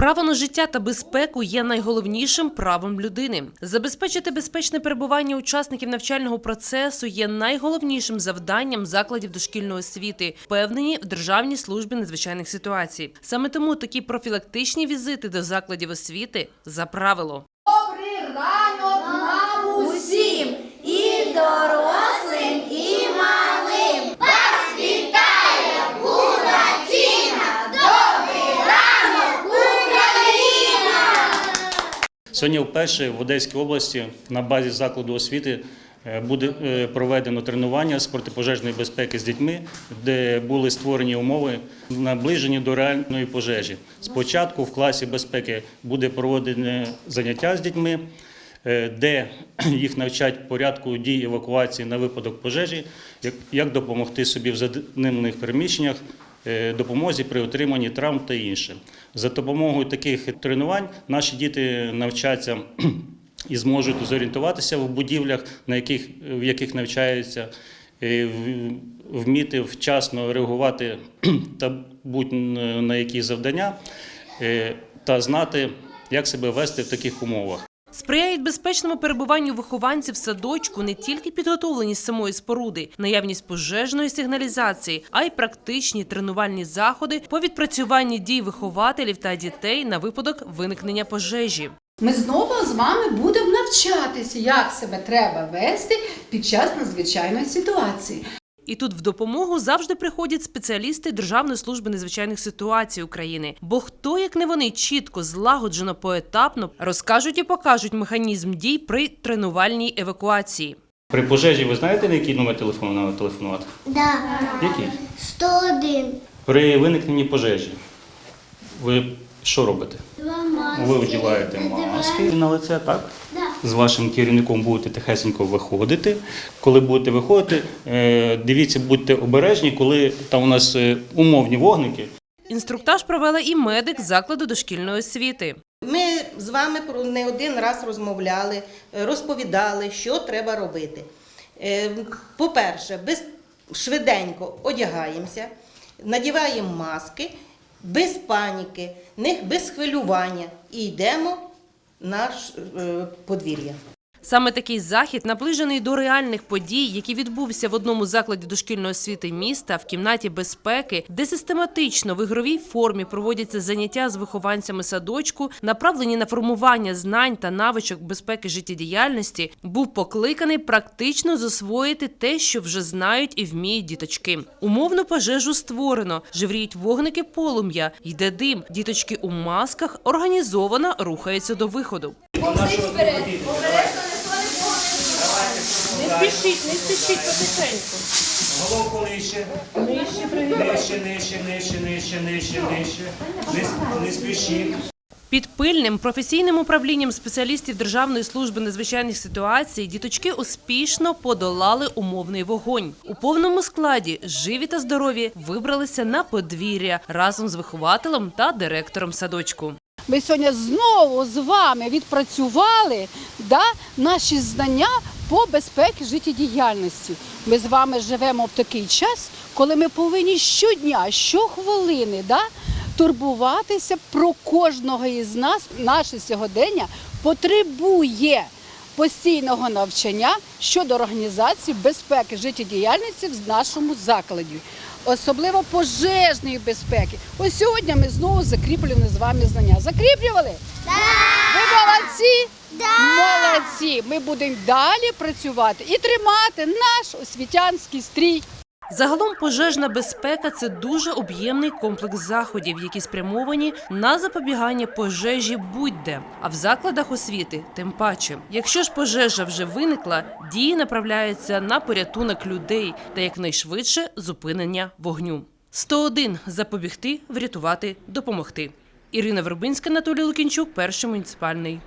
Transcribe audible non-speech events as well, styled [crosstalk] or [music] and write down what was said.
Право на життя та безпеку є найголовнішим правом людини. Забезпечити безпечне перебування учасників навчального процесу є найголовнішим завданням закладів дошкільної освіти, впевнені в Державній службі надзвичайних ситуацій. Саме тому такі профілактичні візити до закладів освіти за правило. Добрий ранок нам усім, і дорослим, Сьогодні вперше в Одеській області на базі закладу освіти е, буде е, проведено тренування з протипожежної безпеки з дітьми, де були створені умови наближені до реальної пожежі. Спочатку в класі безпеки буде проведене заняття з дітьми, е, де [clears throat] їх навчать порядку дій евакуації на випадок пожежі, як- допомогти собі в задимлених переміщеннях, е, допомозі при отриманні травм та інше. За допомогою таких тренувань наші діти навчаться і зможуть зорієнтуватися в будівлях, на яких, в яких навчаються, е, вміти вчасно реагувати [clears throat] та будь на які завдання, е, та знати, як себе вести в таких умовах. Сприяють безпечному перебуванню вихованців садочку не тільки підготовленість самої споруди, наявність пожежної сигналізації, а й практичні тренувальні заходи по відпрацюванні дій вихователів та дітей на випадок виникнення пожежі. Ми знову з вами будемо навчатися, як себе треба вести під час надзвичайної ситуації. І тут в допомогу завжди приходять спеціалісти Державної служби надзвичайних ситуацій України. Бо хто, як не вони, чітко, злагоджено, поетапно розкажуть і покажуть механізм дій при тренувальній евакуації. При пожежі ви знаєте, на який номер телефону треба телефонувати? Да. Який? 101. При виникненні пожежі ви що робите? Два маски. Ви одягаєте маски на лице, так? Да. З вашим керівником будете тихесенько виходити. Коли будете виходити, е, дивіться, будьте обережні, коли там у нас е, умовні вогники. Інструктаж провела і медик закладу дошкільної освіти. Ми з вами про не один раз розмовляли, е, розповідали, що треба робити. По-перше, без швиденько одягаємося, надіваємо маски, без паніки, без хвилювання і йдемо на ш- е, подвір'я. Саме такий захід наближений до реальних подій, які відбувся в одному закладі дошкільної освіти міста в кімнаті безпеки, де систематично в ігровій формі проводяться заняття з вихованцями садочку, направлені на формування знань та навичок безпеки життєдіяльності, був покликаний практично засвоїти те, що вже знають і вміють діточки. Умовну пожежу створено, живріють вогники полум'я, йде дим. Діточки у масках організовано рухаються до виходу. Не спішіть, не спішіть потихеньку. Головку нижче. Нижче, нижче, нижче, нижче, нижче, нижче, нижче. Не, не спішіть. Під пильним професійним управлінням спеціалістів Державної служби надзвичайних ситуацій діточки успішно подолали умовний вогонь. У повному складі живі та здорові вибралися на подвір'я разом з вихователем та директором садочку. Ми сьогодні знову з вами відпрацювали да, наші знання по безпеці життєдіяльності. Ми з вами живемо в такий час, коли ми повинні щодня, щохвилини да, турбуватися про кожного із нас. Наше сьогодення потребує постійного навчання щодо організації безпеки життєдіяльності в нашому закладі, особливо пожежної безпеки. Ось сьогодні ми знову закріплюємо з вами знання. Закріплювали? Ви молодці? Молодці! Ми будемо далі працювати і тримати наш освітянський стрій. Загалом пожежна безпека це дуже об'ємний комплекс заходів, які спрямовані на запобігання пожежі будь-де. А в закладах освіти тим паче. Якщо ж пожежа вже виникла, дії направляються на порятунок людей та якнайшвидше зупинення вогню. 101 – запобігти, врятувати, допомогти. Ірина Вербинська, Анатолій Лукінчук, перший муніципальний.